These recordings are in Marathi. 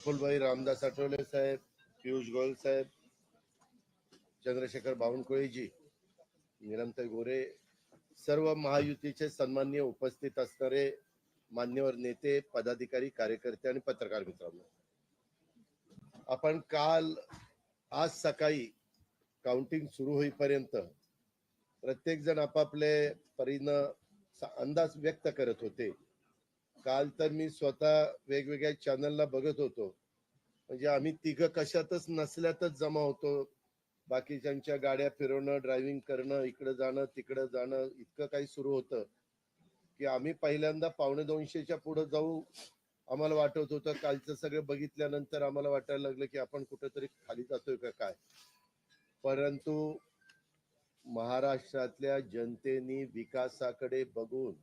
फुलबाई रामदास आठवले साहेब पियुष गोयल साहेब चंद्रशेखर बावनकुळेजी निरंतर गोरे सर्व महायुतीचे सन्मान्य उपस्थित असणारे मान्यवर नेते पदाधिकारी कार्यकर्ते आणि पत्रकार मित्रांनो. आपण काल आज सकाळी काउंटिंग सुरू होईपर्यंत प्रत्येक जण आपापले परीनं अंदाज व्यक्त करत होते. काल तर मी स्वतः वेगवेगळ्या चॅनलला बघत होतो. म्हणजे आम्ही तिघ कशातच नसल्यातच जमा होतो. बाकीच्यांच्या गाड्या फिरवणं ड्रायव्हिंग करणं इकडं जाणं तिकडं जाणं इतकं काही सुरू होतं. की आम्ही पहिल्यांदा पावणे दोनशेच्या पुढे जाऊ आम्हाला वाटत होतं. कालचं सगळं बघितल्यानंतर आम्हाला वाटायला लागलं की आपण कुठेतरी खाली जातोय का काय? परंतु महाराष्ट्रातल्या जनतेने विकासाकडे बघून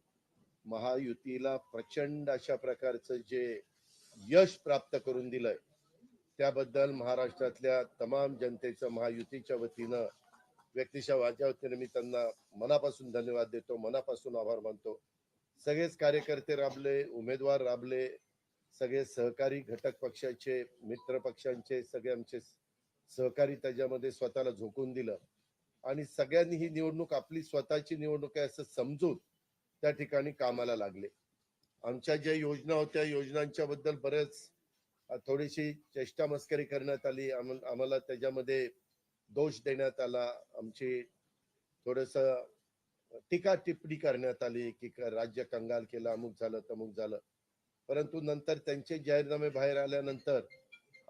महायुतीला प्रचंड अशा प्रकारचं जे यश प्राप्त करून दिलंय त्याबद्दल महाराष्ट्रातल्या तमाम जनतेचं महायुतीच्या वतीनं व्यक्तीच्या माझ्या वतीनं मी त्यांना मनापासून धन्यवाद देतो मनापासून आभार मानतो. सगळेच कार्यकर्ते राबले उमेदवार राबले सगळे सहकारी घटक पक्षाचे मित्र पक्षांचे सगळे आमचे सहकारी त्याच्यामध्ये स्वतःला झोकून दिलं. आणि सगळ्यांनी ही निवडणूक आपली स्वतःची निवडणूक आहे असं समजून त्या ठिकाणी कामाला लागले. आमच्या ज्या योजना होत्या योजनांच्या बद्दल बरेच थोडीशी चेष्टा मस्करी करण्यात आली. आम्हाला त्याच्यामध्ये दोष देण्यात आला. आमची थोडस टीका टिप्पणी करण्यात आली की क- राज्य कंगाल केलं अमुक झालं तमुक झालं. परंतु नंतर त्यांचे जाहीरनामे बाहेर आल्यानंतर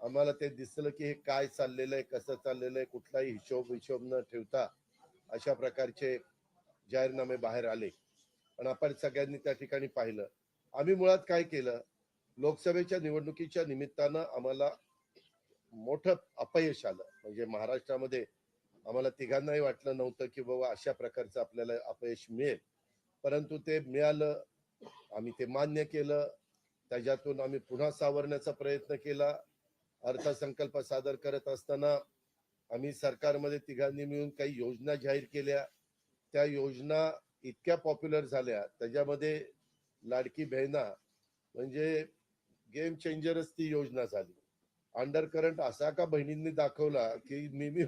आम्हाला ते दिसलं की हे काय चाललेलं आहे कसं चाललेलं आहे कुठलाही हिशोब हिशोब न ठेवता अशा प्रकारचे जाहीरनामे बाहेर आले. पण आपण सगळ्यांनी त्या ठिकाणी पाहिलं. आम्ही मुळात काय केलं? लोकसभेच्या निवडणुकीच्या निमित्तानं आम्हाला मोठं अपयश आलं. म्हणजे महाराष्ट्रामध्ये आम्हाला तिघांनाही वाटलं नव्हतं की बाबा अशा प्रकारचं आपल्याला अपयश मिळेल. परंतु ते मिळालं. आम्ही ते मान्य केलं. त्याच्यातून आम्ही पुन्हा सावरण्याचा प्रयत्न केला. अर्थसंकल्प सादर करत असताना आम्ही सरकारमध्ये तिघांनी मिळून काही योजना जाहीर केल्या. त्या योजना इतक्या पॉप्युलर झाल्या त्याच्यामध्ये लाडकी बहिणा म्हणजे गेम चेंजरच ती योजना झाली. अंडर करंट असा का बहिणींनी दाखवला की मी मी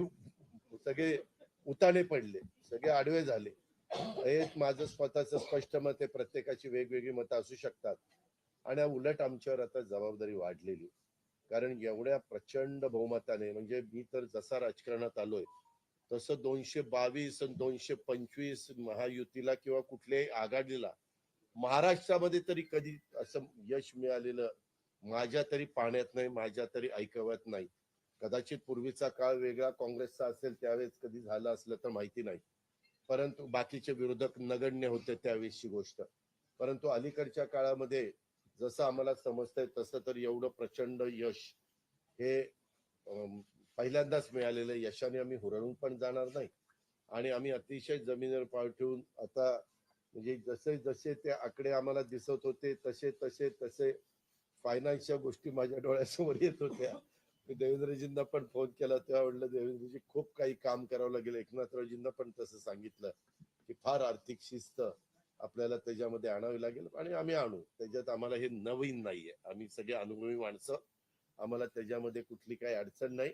सगळे उताणे पडले सगळे आडवे झाले. हे माझं स्वतःच स्पष्ट मत आहे प्रत्येकाची वेगवेगळी मतं असू शकतात. आणि उलट आमच्यावर आता जबाबदारी वाढलेली. कारण एवढ्या प्रचंड बहुमताने म्हणजे मी तर जसा राजकारणात आलोय तसं दोनशे बावीस आणि दोनशे पंचवीस महायुतीला किंवा कुठल्याही आघाडीला महाराष्ट्रामध्ये तरी कधी असं यश मिळालेलं माझ्या तरी पाण्यात नाही माझ्या तरी ऐकवत नाही. कदाचित पूर्वीचा काळ वेगळा काँग्रेसचा असेल त्यावेळेस कधी झालं असलं तर माहिती नाही. परंतु बाकीचे विरोधक नगण्य होते त्यावेळेसची गोष्ट. परंतु अलीकडच्या काळामध्ये जसं आम्हाला समजतंय तसं तर एवढं प्रचंड यश हे अं, पहिल्यांदाच मिळालेलं यशाने आम्ही हुरळून पण जाणार नाही. आणि आम्ही अतिशय जमिनीवर पाव ठेवून आता म्हणजे जसे जसे ते आकडे आम्हाला दिसत होते तसे तसे तसे फायनान्सच्या गोष्टी माझ्या डोळ्यासमोर येत होत्या. मी देवेंद्रजींना पण फोन केला तेव्हा म्हटलं देवेंद्रजी खूप काही काम करावं लागेल. एकनाथरावजींना पण तसं सांगितलं की फार आर्थिक शिस्त आपल्याला त्याच्यामध्ये आणावी लागेल आणि आम्ही आणू. त्याच्यात आम्हाला हे नवीन नाहीये. आम्ही सगळे अनुभवी माणसं. आम्हाला त्याच्यामध्ये कुठली काही अडचण नाही.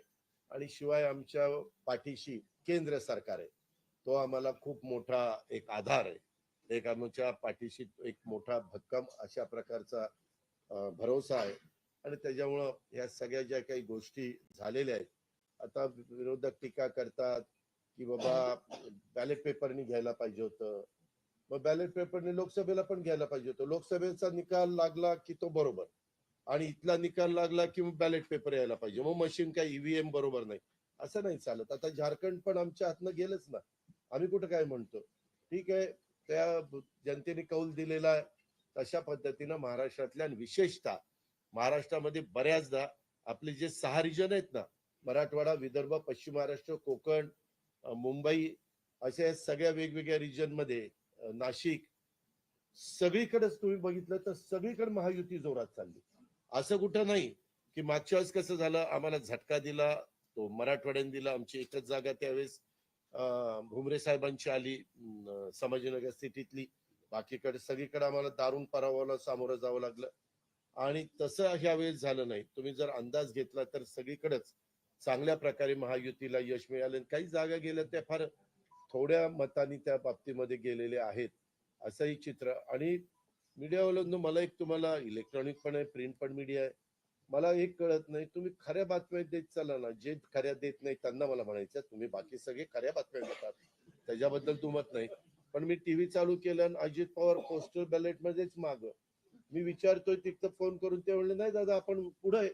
आणि शिवाय आमच्या पाठीशी केंद्र सरकार आहे. तो आम्हाला खूप मोठा एक आधार आहे. एक आमच्या पाठीशी एक मोठा भक्कम अशा प्रकारचा भरोसा आहे. आणि त्याच्यामुळं या सगळ्या ज्या काही गोष्टी झालेल्या आहेत आता विरोधक टीका करतात की बाबा बॅलेट पेपरनी घ्यायला पाहिजे होतं. मग बॅलेट पेपरने लोकसभेला पण घ्यायला पाहिजे होतं. लोकसभेचा निकाल लागला की तो बरोबर. आणि इथला निकाल लागला की मग बॅलेट पेपर यायला पाहिजे. मग मशीन काय ईव्हीएम बरोबर नाही. असं नाही चालत. आता झारखंड पण आमच्या हातनं गेलंच ना. आम्ही कुठं काय म्हणतो? ठीक आहे. त्या जनतेने कौल दिलेला आहे. तशा पद्धतीनं महाराष्ट्रातल्या विशेषतः महाराष्ट्रामध्ये बऱ्याचदा आपले जे सहा रिजन आहेत ना मराठवाडा विदर्भ पश्चिम महाराष्ट्र कोकण मुंबई अशा सगळ्या वेगवेगळ्या रिजनमध्ये नाशिक सगळीकडेच तुम्ही बघितलं तर सगळीकडे महायुती जोरात चालली. असं कुठं नाही की मागच्या वेळेस कसं झालं आम्हाला झटका दिला तो मराठवाड्याने दिला आमची एकच जागा त्यावेळेस अं, भुमरे साहेबांची आली अं, संभाजीनगर सिटीतली. बाकीकडे सगळीकडे आम्हाला दारुण परावाला सामोरं जावं लागलं. आणि तसं ह्यावेळेस झालं नाही. तुम्ही जर अंदाज घेतला तर सगळीकडेच चांगल्या प्रकारे महायुतीला यश मिळालं. काही जागा गेल्या त्या फार थोड्या मतांनी त्या बाबतीमध्ये गेलेले आहेत असंही चित्र. आणि मीडियावाल्यांनो मला एक तुम्हाला इलेक्ट्रॉनिक पण आहे प्रिंट पण मीडिया आहे. मला एक कळत नाही तुम्ही खऱ्या बातम्या देत चाला ना जे खऱ्या देत नाही त्यांना मला म्हणायचं तुम्ही बाकी सगळे खऱ्या बातम्या देतात त्याच्याबद्दल दुमत नाही. पण मी टीव्ही चालू केलं आणि अजित पवार पोस्टल बॅलेट मध्येच माग. मी विचारतोय तिथं फोन करून ते म्हणले नाही दादा आपण पुढे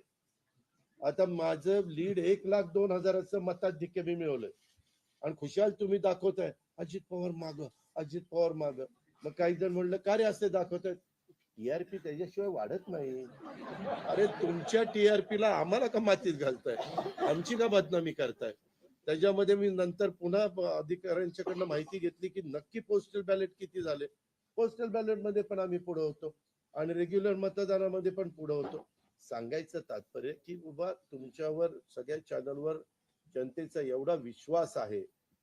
आता माझं लीड एक लाख दोन हजाराचं मताधिक्य मी मिळवलंय. आणि खुशाल तुम्ही दाखवताय अजित पवार माग अजित पवार माग. मग काही जण म्हणलं का रे असे दाखवतायत? टीआरपी त्याच्याशिवाय वाढत नाही. अरे तुमच्या टीआरपीला आम्हाला का मातीत घालताय? आमची का बदनामी करताय? त्याच्यामध्ये मी नंतर पुन्हा अधिकाऱ्यांच्याकडनं माहिती घेतली की नक्की पोस्टल बॅलेट किती झाले. पोस्टल बॅलेटमध्ये पण आम्ही पुढे होतो. आणि रेग्युलर मतदानामध्ये पण पुढे होतो. सांगायचं तात्पर्य की उभा तुमच्यावर सगळ्या चॅनलवर जनतेचा एवढा विश्वास आहे.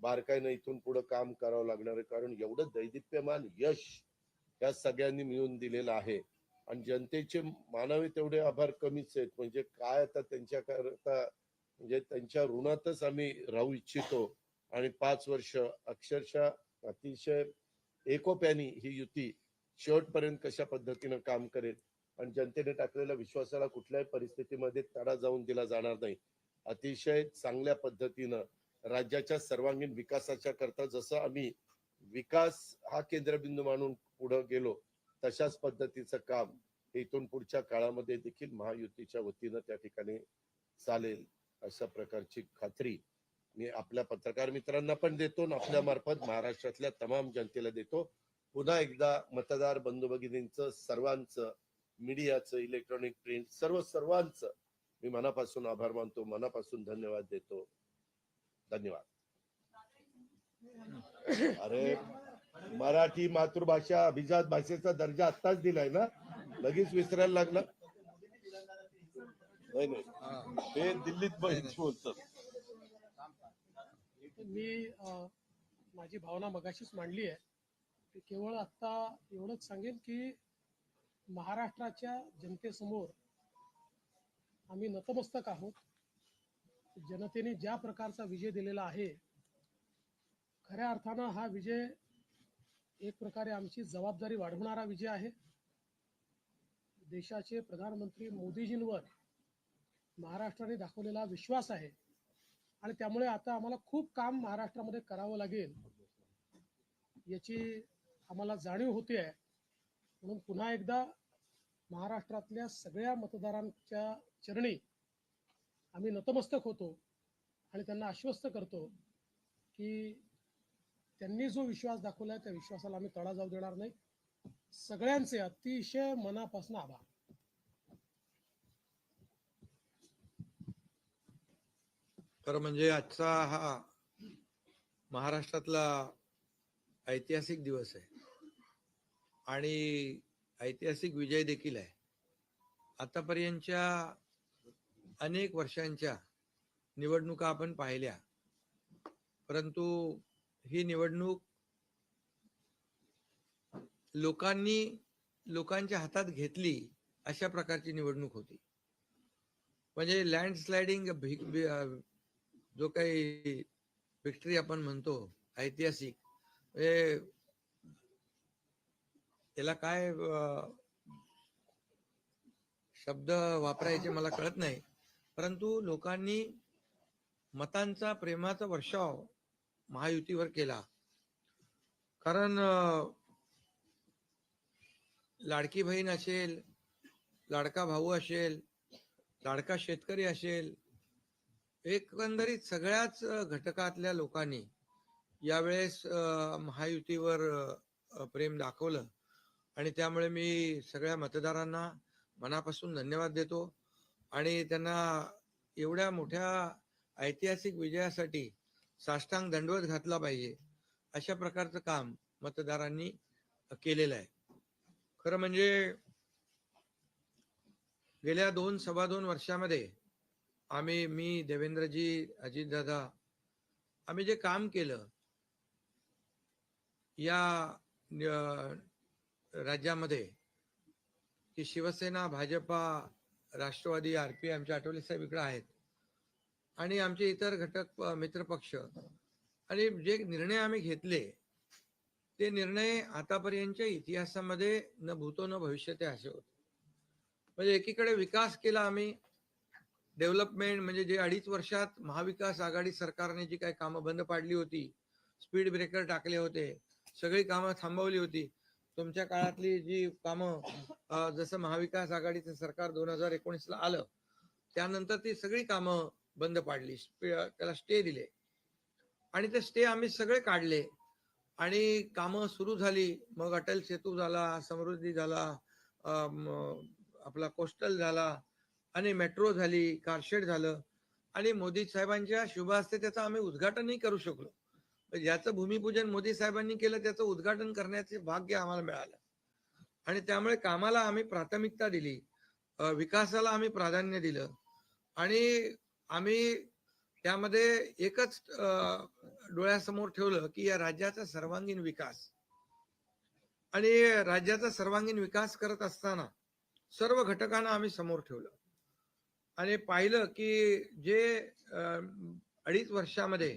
बारकाईनं इथून पुढे काम करावं लागणार आहे. कारण एवढं दैदिप्यमान यश या सगळ्यांनी मिळून दिलेलं आहे. आणि जनतेचे मानावे तेवढे आभार कमीच आहेत. म्हणजे काय आता त्यांच्याकरता म्हणजे त्यांच्या ऋणातच आम्ही राहू इच्छितो. आणि पाच वर्ष अक्षरशः अतिशय एकोप्यानी ही युती शेवटपर्यंत कशा पद्धतीनं काम करेल? आणि जनतेने टाकलेल्या विश्वासाला कुठल्याही परिस्थितीमध्ये तडा जाऊन दिला जाणार नाही. अतिशय चांगल्या पद्धतीनं राज्याच्या सर्वांगीण विकासाच्या करता जसं आम्ही विकास हा केंद्रबिंदू मानून पुढे गेलो तशाच पद्धतीचं काम इथून पुढच्या काळामध्ये देखील महायुतीच्या वतीनं त्या ठिकाणी चालेल अशा प्रकारची खात्री मी आपल्या पत्रकार मित्रांना पण देतो आणि आपल्या मार्फत महाराष्ट्रातल्या तमाम जनतेला देतो. पुन्हा एकदा मतदार बंधू भगिनींचं सर्वांचं मीडियाचं इलेक्ट्रॉनिक प्रिंट सर्व सर्वांचं मी मनापासून आभार मानतो मनापासून धन्यवाद देतो. धन्यवाद. अरे मराठी मातृभाषा अभिजात भाषेचा दर्जा आत्ताच दिलाय ना? लगेच विसरायला लागला? नाही नाही. ते दिल्लीत बोलतात. मी अ, माझी भावना मगाशीच मांडली आहे. केवळ आता एवढंच सांगेन की महाराष्ट्राच्या जनतेसमोर आम्ही नतमस्तक आहोत. जनतेने ज्या प्रकारचा विजय दिलेला आहे खऱ्या अर्थानं हा विजय एक प्रकारे आमची जबाबदारी वाढवणारा विजय आहे. देशाचे प्रधानमंत्री मोदीजींवर महाराष्ट्राने दाखवलेला विश्वास आहे आणि त्यामुळे आता आम्हाला खूप काम महाराष्ट्रामध्ये करावं लागेल याची आम्हाला जाणीव होते आहे म्हणून पुन्हा एकदा महाराष्ट्रातल्या सगळ्या मतदारांच्या चरणी आम्ही नतमस्तक होतो आणि त्यांना आश्वस्त करतो की त्यांनी जो विश्वास दाखवला त्या विश्वासाला आम्ही तडा जाऊ देणार नाही. सगळ्यांचे अतिशय मनापासून आभार. खरं म्हणजे आजचा हा महाराष्ट्रातला ऐतिहासिक दिवस आहे. आणि ऐतिहासिक विजय देखील आहे. आतापर्यंतच्या अनेक वर्षांच्या निवडणुका आपण पाहिल्या. परंतु ही निवडणूक लोकांनी लोकांच्या हातात घेतली अशा प्रकारची निवडणूक होती. म्हणजे लँडस्लायडिंग जो काही विक्टरी आपण म्हणतो ऐतिहासिक म्हणजे त्याला काय शब्द वापरायचे मला कळत नाही. परंतु लोकांनी मतांचा प्रेमाचा वर्षाव महायुतीवर केला. कारण लाडकी बहीण असेल लाडका भाऊ असेल लाडका शेतकरी असेल एकंदरीत सगळ्याच घटकातल्या लोकांनी यावेळेस महायुतीवर प्रेम दाखवलं. आणि त्यामुळे मी सगळ्या मतदारांना मनापासून धन्यवाद देतो. आणि त्यांना एवढ्या मोठ्या ऐतिहासिक विजयासाठी साष्टांग दंडवत घातला पाहिजे अशा प्रकारचं काम मतदारांनी केलेलं आहे. खरं म्हणजे गेल्या दोन सव्वा दोन वर्षामध्ये आम्ही मी देवेंद्रजी अजितदादा आम्ही जे काम केलं या राज्यामध्ये की शिवसेना भाजपा राष्ट्रवादी आर पी आमचे आठवले साहेब इकडे आहेत. आणि आमचे इतर घटक मित्रपक्ष. आणि जे निर्णय आम्ही घेतले ते निर्णय आतापर्यंतच्या इतिहासामध्ये न भूतो न भविष्यते असे होते. म्हणजे एकीकडे विकास केला आम्ही डेव्हलपमेंट म्हणजे जे अडीच वर्षात महाविकास आघाडी सरकारने जी काही कामं बंद पाडली होती स्पीड ब्रेकर टाकले होते सगळी कामं थांबवली होती तुमच्या काळातली जी कामं जसं महाविकास आघाडीचं सरकार दोन हजार एकोणीसला आलं त्यानंतर ती सगळी कामं बंद पाडली त्याला स्टे दिले. आणि ते स्टे आम्ही सगळे काढले. आणि कामं सुरू झाली. मग अटल सेतू झाला समृद्धी झाला आपला कोस्टल झाला आणि मेट्रो झाली कारशेड झालं. आणि मोदी साहेबांच्या शुभ हस्ते त्याचं आम्ही उद्घाटनही करू शकलो. ज्याचं भूमिपूजन मोदी साहेबांनी केलं त्याचं उद्घाटन करण्याचे भाग्य आम्हाला मिळालं. आणि त्यामुळे कामाला आम्ही प्राथमिकता दिली विकासाला आम्ही प्राधान्य दिलं. आणि आम्ही त्यामध्ये एकच डोळ्यासमोर ठेवलं की या राज्याचा सर्वांगीण विकास आणि राज्याचा सर्वांगीण विकास करत असताना सर्व घटकांना आम्ही समोर ठेवलं. आणि पाहिलं की जे अडीच वर्षामध्ये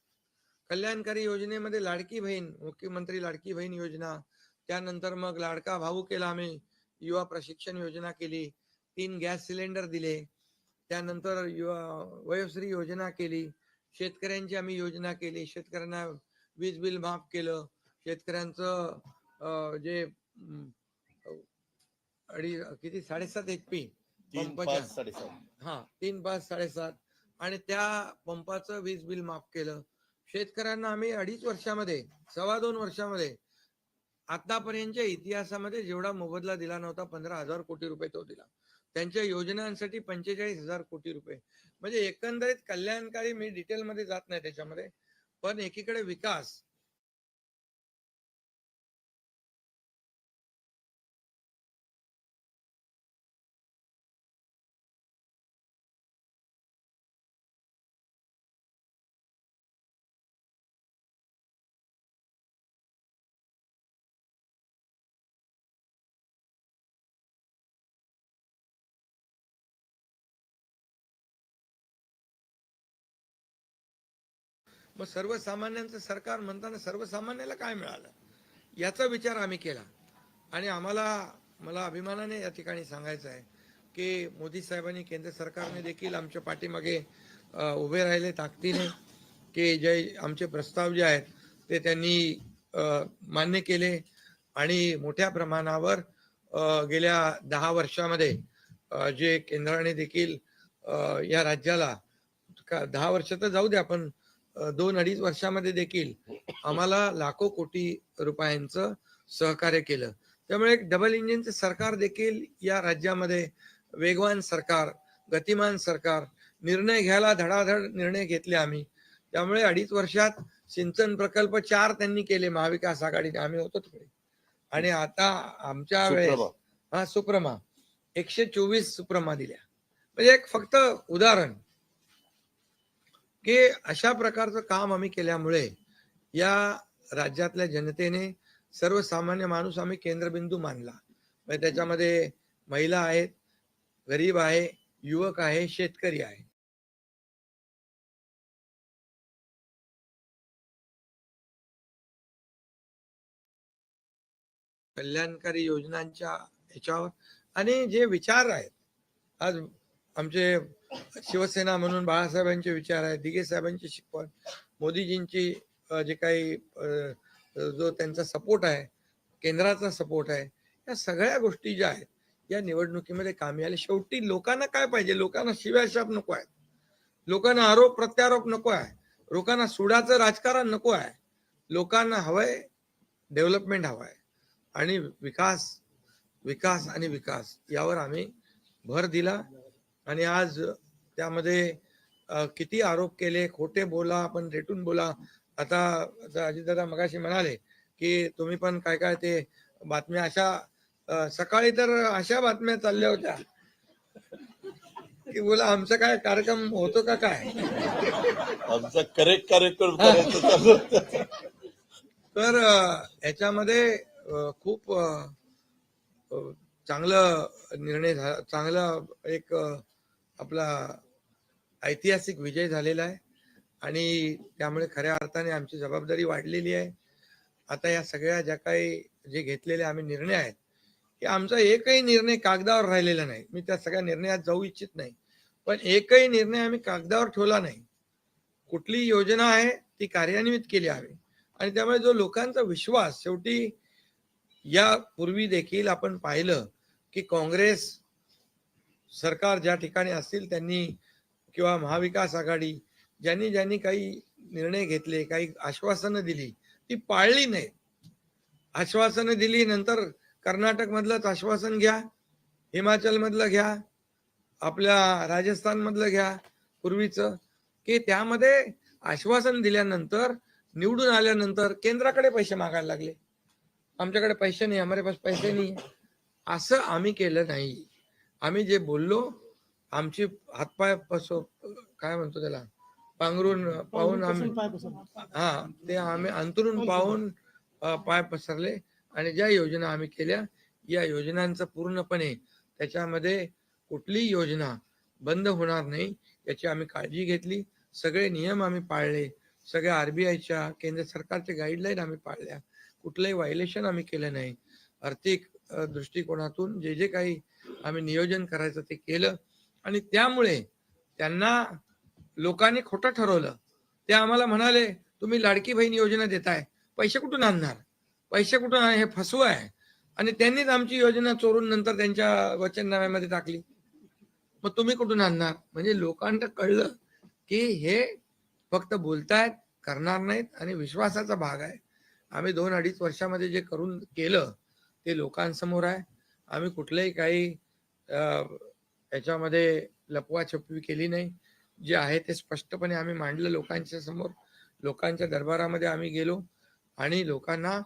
कल्याणकारी योजनेमध्ये लाडकी बहीण मुख्यमंत्री लाडकी बहीण योजना त्यानंतर मग लाडका भाऊ केला आम्ही युवा प्रशिक्षण योजना केली तीन गॅस सिलेंडर दिले त्यानंतर युवा वयोश्री योजना केली शेतकऱ्यांची आम्ही योजना केली शेतकऱ्यांना वीज बिल माफ केलं शेतकऱ्यांचं जे किती साडेसात एच पी तीन पंपाच्या- हा तीन पाच साडेसात. आणि त्या पंपाचं वीज बिल माफ केलं. शेतकऱ्यांना आम्ही अडीच वर्षामध्ये सव्वा दोन वर्षामध्ये आतापर्यंतच्या इतिहासामध्ये जेवढा मोबदला दिला नव्हता पंधरा हजार कोटी रुपये तो दिला. त्यांच्या योजनांसाठी पंचेचाळीस हजार कोटी रुपये. म्हणजे एकंदरीत कल्याणकारी मी डिटेलमध्ये जात नाही त्याच्यामध्ये पण एकीकडे विकास मग सर्वसामान्यांचं सरकार म्हणताना सर्वसामान्याला काय मिळालं? याचा विचार आम्ही केला. आणि आम्हाला मला अभिमानाने या ठिकाणी सांगायचं आहे की मोदी साहेबांनी केंद्र सरकारने देखील आमच्या पाठीमागे उभे राहिले ताकदीने की जे आमचे प्रस्ताव जे आहेत ते त्यांनी मान्य केले आणि मोठ्या प्रमाणावर गेल्या दहा वर्षामध्ये जे केंद्राने देखील या राज्याला का- दहा वर्ष तर जाऊ द्या आपण दोन अडीच वर्षामध्ये देखील आम्हाला लाखो कोटी रुपयांचं सहकार्य केलं. त्यामुळे एक डबल इंजिनचं सरकार देखील या राज्यामध्ये वेगवान सरकार गतिमान सरकार निर्णय घ्यायला धडाधड निर्णय घेतले आम्ही. त्यामुळे अडीच वर्षात सिंचन प्रकल्प चार त्यांनी केले महाविकास आघाडीने. आम्ही होतो तिकडे. आणि आता आमच्या वेळेस. हा सुप्रमा. एकशे चोवीस सुप्रमा दिल्या. म्हणजे एक फक्त उदाहरण. की अशा प्रकारचं काम आम्ही केल्यामुळे या राज्यातल्या जनतेने सर्वसामान्य माणूस आम्ही केंद्रबिंदू मानला. म्हणजे त्याच्यामध्ये महिला आहेत गरीब आहे युवक आहे शेतकरी आहे. कल्याणकारी योजनांच्या ह्याच्यावर आणि जे विचार आहेत आज आमचे शिवसेना म्हणून बाळासाहेबांचे विचार आहेत दिघे साहेबांची शिकवण मोदीजींची जे काही जो त्यांचा सपोर्ट आहे केंद्राचा सपोर्ट आहे या सगळ्या गोष्टी ज्या आहेत या निवडणुकीमध्ये कामी आले. शेवटी लोकांना काय पाहिजे? लोकांना शिव्याशाप नको आहे. लोकांना आरोप प्रत्यारोप नको आहे. लोकांना सुडाचं राजकारण नको आहे. लोकांना हवंय डेव्हलपमेंट हवाय. आणि विकास विकास आणि विकास यावर आम्ही भर दिला. आणि आज त्यामध्ये किती आरोप केले खोटे बोला आपण रेटून बोला आता अजितदादा मगाशी म्हणाले की तुम्ही पण काय काय ते बातम्या अशा सकाळी तर अशा बातम्या चालल्या होत्या की बोला आमचा काय कार्यक्रम होतो का काय आमचा करेक्ट कार्यक्रम. तर याच्यामध्ये खूप चांगलं निर्णय झाला चांगला एक आपला ऐतिहासिक विजय झालेला आहे. आणि त्यामुळे खऱ्या अर्थाने आमची जबाबदारी वाढलेली आहे. आता या सगळ्या ज्या काही जे घेतलेले आम्ही निर्णय आहेत की आमचा एकही निर्णय कागदावर राहिलेला नाही. मी त्या सगळ्या निर्णयात जाऊ इच्छित नाही. पण एकही निर्णय आम्ही कागदावर ठेवला नाही. कुठली योजना आहे ती कार्यान्वित केली हवी. आणि त्यामुळे जो लोकांचा विश्वास शेवटी या पूर्वी देखील आपण पाहिलं की काँग्रेस सरकार ज्या ठिकाणी असतील त्यांनी किंवा महाविकास आघाडी ज्यांनी ज्यांनी काही निर्णय घेतले काही आश्वासनं दिली ती पाळली नाही आश्वासनं दिली नंतर कर्नाटक मधलंच आश्वासन घ्या हिमाचल मधलं घ्या आपल्या राजस्थान मधलं घ्या पूर्वीचं की त्यामध्ये आश्वासन दिल्यानंतर निवडून आल्यानंतर केंद्राकडे पैसे मागायला लागले. आमच्याकडे पैसे नाही हमारे पास पैसे नाही. असं आम्ही केलं नाही. आम्ही जे बोललो आमची हातपाय पसो काय म्हणतो त्याला? पांघरून पाहून आम्ही. हा ते आम्ही अंतरून पाहून पाय पसरले आणि ज्या योजना आम्ही केल्या या योजनांचं पूर्णपणे त्याच्यामध्ये कुठलीही योजना बंद होणार नाही याची आम्ही काळजी घेतली. सगळे नियम आम्ही पाळले. सगळ्या आरबीआयच्या केंद्र सरकारच्या गाईडलाईन आम्ही पाळल्या. कुठलंही व्हायलेशन आम्ही केलं नाही. आर्थिक दृष्टिकोनातून जे जे काही आम्ही नियोजन करायचं ते केलं. आणि त्यामुळे त्यांना लोकांनी खोटं ठरवलं. ते आम्हाला म्हणाले तुम्ही लाडकी बहीण योजना देताय. पैसे कुठून आणणार? पैसे कुठून हे फसवं आहे. आणि त्यांनीच आमची योजना चोरून नंतर त्यांच्या वचननाम्यामध्ये टाकली. मग तुम्ही कुठून आणणार? म्हणजे लोकांना कळलं की हे फक्त बोलतायत करणार नाहीत आणि विश्वासाचा भाग आहे. आम्ही दोन अडीच वर्षामध्ये जे करून केलं ते लोकांसमोर आहे. आम्ही कुठलंही काही याच्यामध्ये लपवाछपवी केली नाही. जे आहे ते स्पष्टपणे आम्ही मांडलं लोकांच्या समोर. लोकांच्या दरबारामध्ये आम्ही गेलो आणि लोकांना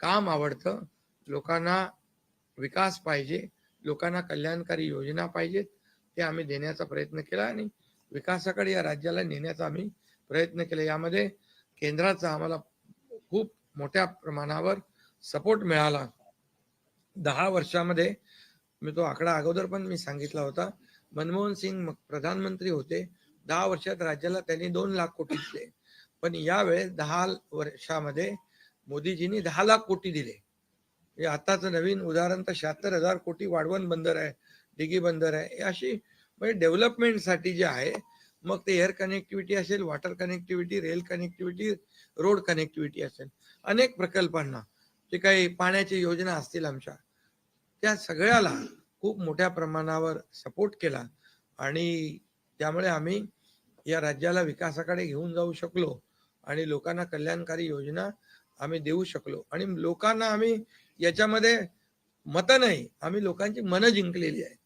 काम आवडतं. लोकांना विकास पाहिजे. लोकांना कल्याणकारी योजना पाहिजेत ते आम्ही देण्याचा प्रयत्न केला आणि विकासाकडे या राज्याला नेण्याचा आम्ही प्रयत्न केला. यामध्ये केंद्राचा आम्हाला खूप मोठ्या प्रमाणावर सपोर्ट मिळाला. दहा वर्षामध्ये मी तो आकडा अगोदर पण मी सांगितला होता. मनमोहन सिंग प्रधानमंत्री होते. दहा वर्षात राज्याला त्यांनी दोन लाख कोटी दिले. पण यावेळेस दहा वर्षामध्ये मोदीजींनी दहा लाख कोटी दिले. हे आताचं नवीन उदाहरण तर शहात्तर हजार कोटी वाढवण बंदर आहे डिगी बंदर आहे. अशी म्हणजे डेव्हलपमेंटसाठी जे आहे मग ते एअर कनेक्टिव्हिटी असेल water connectivity rail connectivity road connectivity असेल. अनेक प्रकल्पांना जे काही पाण्याची योजना असतील आमच्या त्या सगळ्याला खूप मोठ्या प्रमाणावर सपोर्ट केला. आणि त्यामुळे आम्ही या राज्याला विकासाकडे घेऊन जाऊ शकलो आणि लोकांना कल्याणकारी योजना आम्ही देऊ शकलो. आणि लोकांना आम्ही याच्यामध्ये मतं नाही आम्ही लोकांची मनं जिंकलेली आहे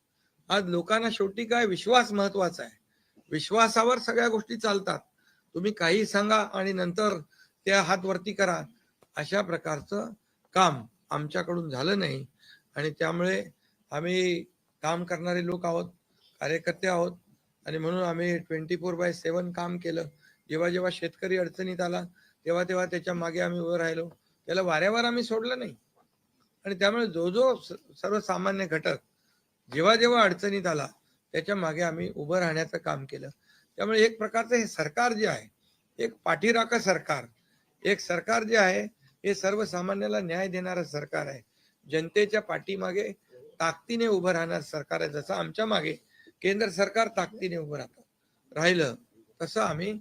आज लोकांना शेवटी काय विश्वास महत्त्वाचा आहे? विश्वासावर सगळ्या गोष्टी चालतात. तुम्ही काही सांगा आणि नंतर त्या हात वरती करा. अशा प्रकारचं काम आमच्याकडून झालं नाही. आणि त्यामुळे आम्ही काम करणारे लोक आहोत कार्यकर्ते आहोत. आणि म्हणून आम्ही ट्वेंटी फोर बाय सेवन काम केलं. जेव्हा जेव्हा शेतकरी अडचणीत आला तेव्हा तेव्हा त्याच्यामागे आम्ही उभं राहिलो. त्याला वाऱ्यावर आम्ही सोडलं नाही. आणि त्यामुळे जो जो स- सर्वसामान्य घटक जेव्हा जेव्हा अडचणीत आला त्याच्यामागे आम्ही उभं राहण्याचं काम केलं. त्यामुळे एक प्रकारचं हे सरकार जे आहे एक पाठीराखा सरकार एक सरकार जे आहे हे सर्वसामान्याला न्याय देणारं सरकार आहे. जनतेच्या पाठीमागे ताकदीने उभं राहणार सरकार आहे जसं आमच्या मागे केंद्र सरकार ताकदीने उभं राहतं. राहिलं तसं आम्ही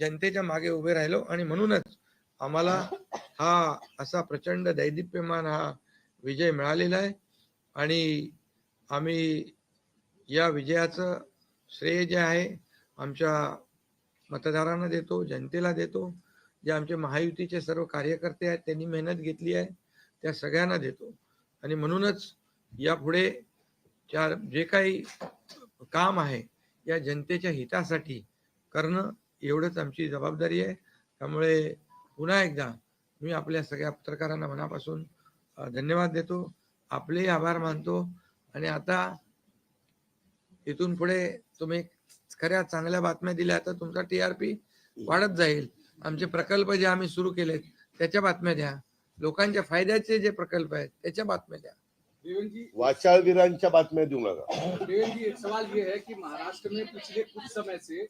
जनतेच्या मागे उभे राहिलो आणि म्हणूनच आम्हाला हा असा प्रचंड दैदिप्यमान हा विजय मिळालेला आहे. आणि आम्ही या विजयाचं श्रेय जे आहे आमच्या मतदारांना देतो जनतेला देतो. जे आमचे महायुतीचे सर्व कार्यकर्ते आहेत त्यांनी मेहनत घेतली आहे त्या सगळ्यांना देतो. आणि म्हणूनच यापुढे चार जे काही काम आहे या जनतेच्या हितासाठी करणं एवढंच आमची जबाबदारी आहे. त्यामुळे पुन्हा एकदा मी आपल्या सगळ्या पत्रकारांना मनापासून धन्यवाद देतो. आपलेही आभार मानतो. आणि आता इथून पुढे तुम्ही खऱ्या चांगल्या बातम्या दिल्या तर तुमचा टी आर पी वाढत जाईल. आमचे प्रकल्प जे आम्ही सुरू केलेत त्याच्या बातम्या द्या. लोकांच्या फायद्याचे जे प्रकल्प आहेत त्याच्या बातम्या द्या. देवेंद्र जी वाचाळवीरांच्या बातम्या देऊ नका. देवेंद्र जी एक सवाल ये है कि महाराष्ट्र में पिछले कुछ समय से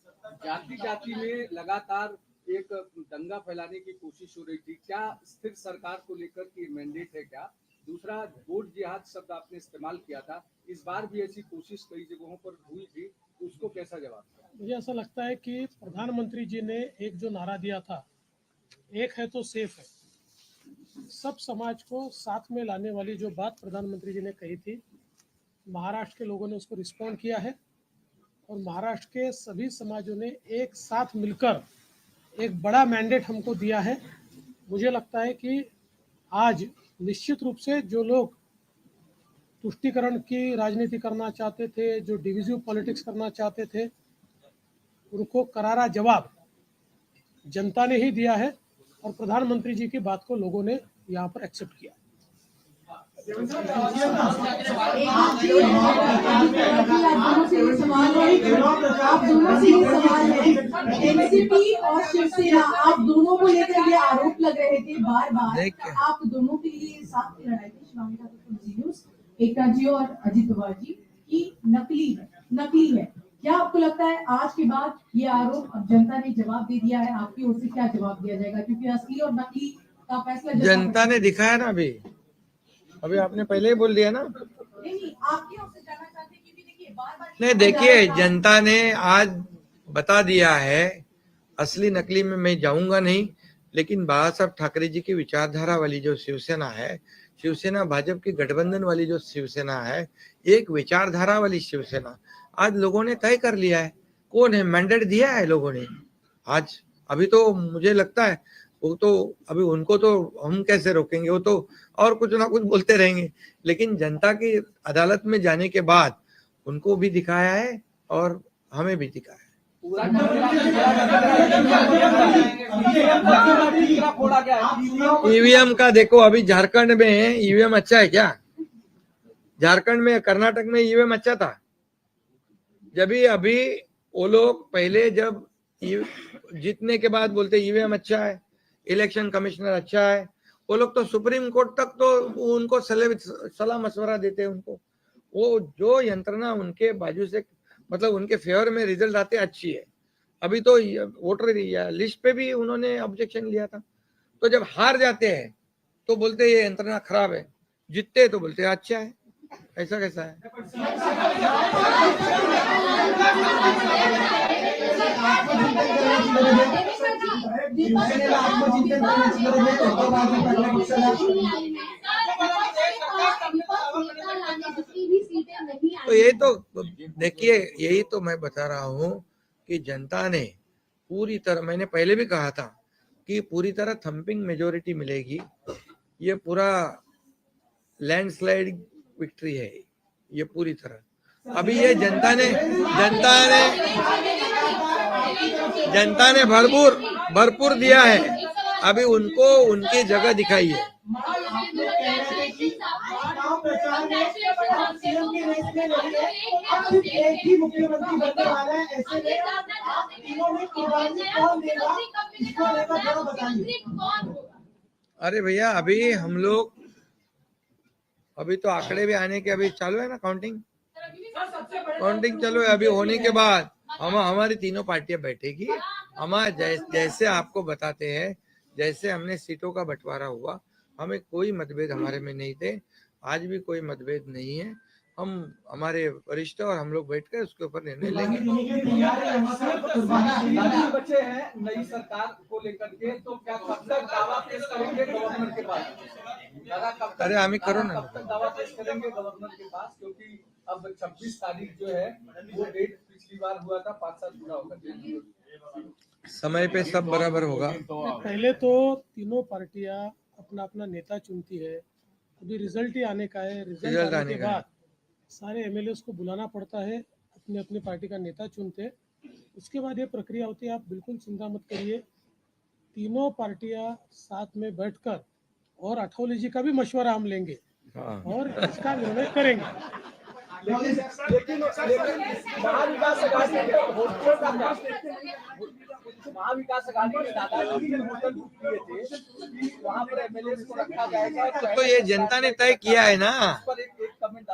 जाति जाति में लगातार एक दंगा फैलाने की कोशिश हो रही थी। क्या स्थिर सरकार को लेकर की मैंडेट है क्या? दूसरा वोट जिहाद शब्द आपने इस्तेमाल किया था। इस बार भी ऐसी कोशिश कई जगहों पर हुई थी उसको कैसा जवाब? मुझे ऐसा लगता है कि प्रधानमंत्री जी ने एक जो नारा दिया था, एक है तो सेफ़ है। सब समाज को साथ में लाने वाली जो बात प्रधानमंत्री जी ने कही थी, महाराष्ट्र के लोगों ने उसको रिस्पॉन्ड किया है और महाराष्ट्र के सभी समाजों ने एक साथ मिलकर एक बड़ा मैंडेट हमको दिया है। मुझे लगता है कि आज निश्चित रूप से जो लोग तुष्टिकरण की राजनीति करना चाहते थे, जो डिविजिव पॉलिटिक्स करना चाहते थे उनको करारा जवाब जनता ने ही दिया है और प्रधानमंत्री जी की बात को लोगों ने यहाँ पर एक्सेप्ट किया। आप दोनों से सवाल है एनसीपी और शिवसेना आप दोनों को लेकर ये आरोप लग रहे थे बार बार आप दोनों के लिए साथ लड़ाई थी शिवानी ठाकुर जी और अजित पवार जी की नकली है नकली है। क्या आपको लगता है आज के बाद ये आरोप अब जनता ने जवाब दे दिया है? आपकी ओर से क्या जवाब दिया जाएगा? क्योंकि असली और नकली का फैसला जनता ने दिखाया ना अभी। अभी आपने पहले ही बोल दिया ना। नहीं हैं देखिए जनता ने आज बता दिया है असली नकली में मैं जाऊँगा नहीं लेकिन बाबा साहब ठाकरे जी की विचारधारा वाली जो शिवसेना है शिवसेना भाजपा की गठबंधन वाली जो शिवसेना है एक विचारधारा वाली शिवसेना आज लोगों ने तय कर लिया है। कौन है? मैंडेट दिया है लोगों ने। आज अभी तो मुझे लगता है, वो तो अभी उनको तो हम कैसे रोकेंगे? वो तो और कुछ ना कुछ बोलते रहेंगे। लेकिन जनता की अदालत में जाने के बाद उनको भी दिखाया है और हमें भी दिखाया है। ईवीएम का देखो, अभी झारखंड में ईवीएम अच्छा है क्या? झारखंड में, कर्नाटक में ईवीएम अच्छा था? जब अभी वो लोग पहले जब जीतने के बाद बोलते ईवीएम अच्छा है, इलेक्शन कमिश्नर अच्छा है, वो लोग तो सुप्रीम कोर्ट तक तो उनको सलाह मशवरा देते हैं उनको। वो जो यंत्रणा उनके बाजू से मतलब उनके फेवर में रिज़ल्ट आते अच्छी है। अभी तो वोटर लिस्ट पे भी उन्होंने ऑब्जेक्शन लिया था। तो जब हार जाते हैं तो बोलते ये यंत्रणा खराब है। जीतते तो बोलते अच्छा है। ऐसा कैसा है? तो यही तो देखिए, यही तो मैं बता रहा हूँ कि जनता ने पूरी तरह, मैंने पहले भी कहा था कि पूरी तरह थंपिंग मेजोरिटी मिलेगी। ये पूरा लैंडस्लाइड विक्ट्री है ये पूरी तरह। अभी ये जनता ने जनता ने जनता ने भरपूर भरपूर दिया है। अभी उनको उनकी जगह दिखाई है। एक मुख्यमंत्री बनने वाला ऐसे में तीनों में कुर्बानी कौन देगा इसको लेकर थोड़ा बताइए अरे भैया अभी हम लोग अभी तो आंकड़े भी आने के अभी चालू है ना काउंटिंग काउंटिंग चालू है अभी होने के बाद। हम हमारी तीनों पार्टियाँ बैठेगी। हमारे जैसे आपको बताते हैं जैसे हमने सीटों का बंटवारा हुआ हमें कोई मतभेद हमारे में नहीं थे। आज भी कोई मतभेद नहीं है। हम हमारे वरिष्ठ और हम लोग बैठकर उसके ऊपर निर्णय लेंगे। है हैं नई सरकार को लेकर के तो क्या कब तक दावा पेश करेंगे गवर्नर के पास? अरे, हम ही करो ना। कब तक दावा पेश करेंगे गवर्नर के पास? क्योंकि अब 26 तारीख जो है वो डेट पिछली बार हुआ था पाँच साल पूरा होकर समय पे सब बराबर होगा। पहले तो तीनों पार्टियाँ अपना अपना नेता चुनती है अभी रिज़ल्ट ही आने का है। रिज़ल्ट रिज़ल्ट आने का बाद सारे एमएलए को बुलाना पड़ता है अपने अपनी पार्टी का नेता चुनते उसके बाद ये प्रक्रिया होती है आप बिल्कुल चिंता मत करिए तीनों पार्टियाँ साथ में बैठकर और अठौली जी का भी मशवरा हम लेंगे हाँ और इसका निर्णय करेंगे लेकिन लेकिन लेकिन महाविकास के होटल किए थे पर एमएलए को रखा जाएगा तो ये जनता ने तय किया है ना।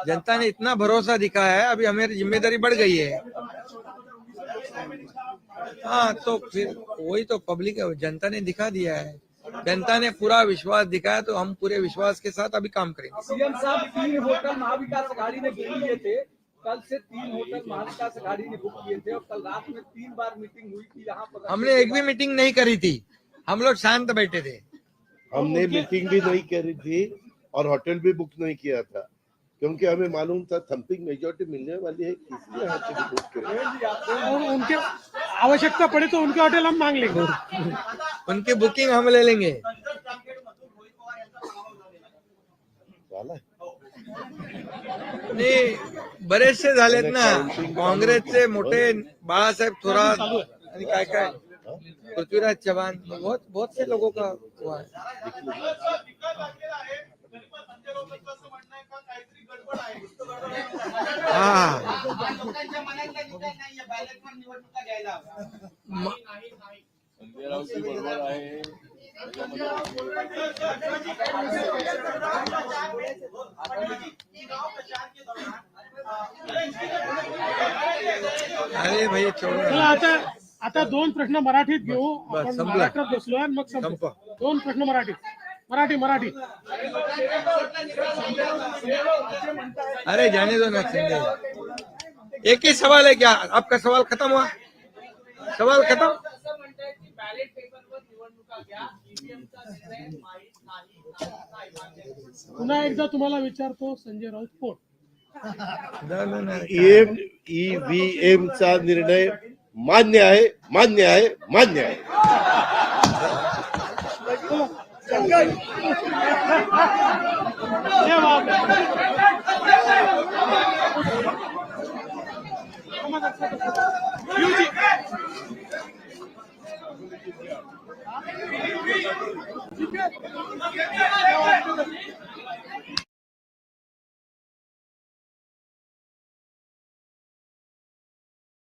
जनता ने इतना भरोसा दिखाया है अभी हमारी ज़िम्मेदारी बढ़ गई है। हाँ तो फिर वही तो पब्लिक जनता ने दिखा दिया है। जनता ने पूरा विश्वास दिखाया तो हम पूरे विश्वास के साथ अभी काम करेंगे। सीएम साहब तीन होटल महाविकास ने बुक किए थे। कल से तीन होटल महाविकास अघाड़ी ने बुक किए थे और कल रात में तीन बार मीटिंग हुई थी यहाँ पर हमने एक भी मीटिंग नहीं करी थी। हम लोग शांत बैठे थे। हमने मीटिंग भी नहीं करी थी और होटल भी बुक नहीं किया था। क्योंकि हमें मालूम था थम्पिंग मेजोरिटी मिलने वाली है किसलिए यहाँ से बुक करें और उनके आवश्यकता पड़े तो उनके होटल हम मांग लेंगे। उनकी बुकिंग हम ले लेंगे। नाही बरेचसे झालेत ना. काँग्रेसचे मोठे बाळासाहेब थोरात आणि काय काय? पृथ्वीराज चव्हाण. बहुत बहुत से लोगों का हुआ है. अरे भाई आता आता दोन प्रश्न मराठीत घेऊ. आपण महाराष्ट्रात बसलोय मग संपू. दोन प्रश्न मराठीत मराठी मराठी. अरे जाने दो ना संजय एक ही सवाल है क्या? आपका सवाल खत्म हुआ? सवाल खत्म? पुन्हा एकदा तुम्हाला विचारतो संजय राऊत कोण. ईएम ईव्हीएम चा निर्णय मान्य आहे मान्य आहे मान्य आहे. ਠੀਕ ਹੈ